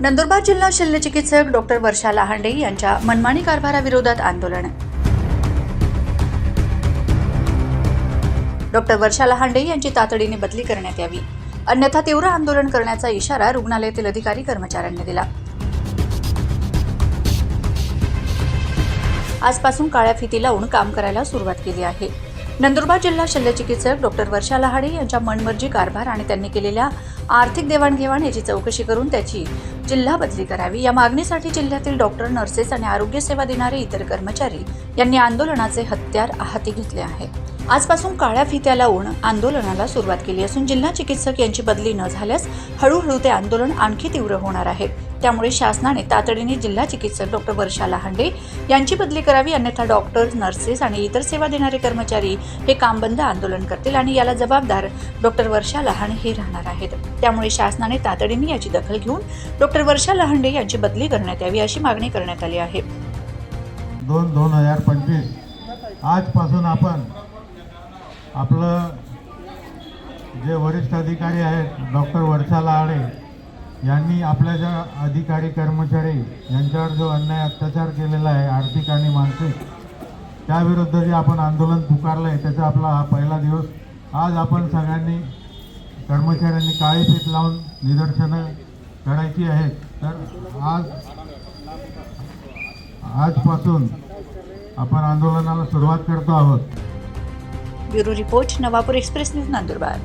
नंदुरबार जिल्हा शल्यचिकित्सक डॉक्टर वर्षा लहांडे यांच्या मनमानी कारभाराविरोधात आंदोलन. डॉक्टर वर्षा लहांडे यांची तातडीने बदली करण्यात यावी. अन्यथा तीव्र आंदोलन करण्याचा इशारा रुग्णालयातील अधिकारी कर्मचाऱ्यांनी दिला. आजपासून काळ्या फिती लावून काम करायला सुरुवात केली आहे. नंदुरबार जिल्हा शल्यचिकित्सक डॉक्टर वर्षा लहाडे यांच्या मनमर्जी कारभार आणि त्यांनी केलेल्या आर्थिक देवाणघेवाण याची चौकशी करून त्याची जिल्हा बदली करावी. या मागणीसाठी जिल्ह्यातील डॉक्टर नर्सेस आणि आरोग्य सेवा देणारे इतर कर्मचारी यांनी आंदोलनाचे हत्यार हाती घेतले आहे. आजपासून काळ्या फित्या लावून आंदोलनाला सुरुवात केली असून जिल्हा चिकित्सक यांची बदली न झाल्यास हळूहळू ते आंदोलन आणखी तीव्र होणार आहे. त्यामुळे शासनाने तातडीने जिल्हा चिकित्सक डॉक्टर वर्षा लहांडे यांची बदली करावी अन्यथा डॉक्टर्स नर्सेस आणि इतर सेवा देणारे कर्मचारी हे काम बंद आंदोलन करतील आणि याला जबाबदार डॉक्टर वर्षा लहाणे हे राहणार आहेत. त्यामुळे शासनाने तातडीने याची दखल घेऊन डॉक्टर वर्षा लहांडे यांची बदली करण्यात यावी अशी मागणी करण्यात आली आहे. दोन दोन हजार पंचवीस. आजपासून आपण आपलं जे वरिष्ठ अधिकारी आहेत डॉक्टर वर्षा लाडे यांनी आपल्या ज्या अधिकारी कर्मचारी यांच्यावर जो अन्याय अत्याचार केलेला आहे आर्थिक आणि मानसिक त्याविरुद्ध जे आपण आंदोलन पुकारलं आहे त्याचा आपला हा पहिला दिवस. आज आपण सगळ्यांनी कर्मचाऱ्यांनी काळी फीत लावून निदर्शनं करायची आहेत. तर आज आजपासून आपण आंदोलनाला सुरुवात करतो आहोत. Bureau report Navapur express news Nandurbar.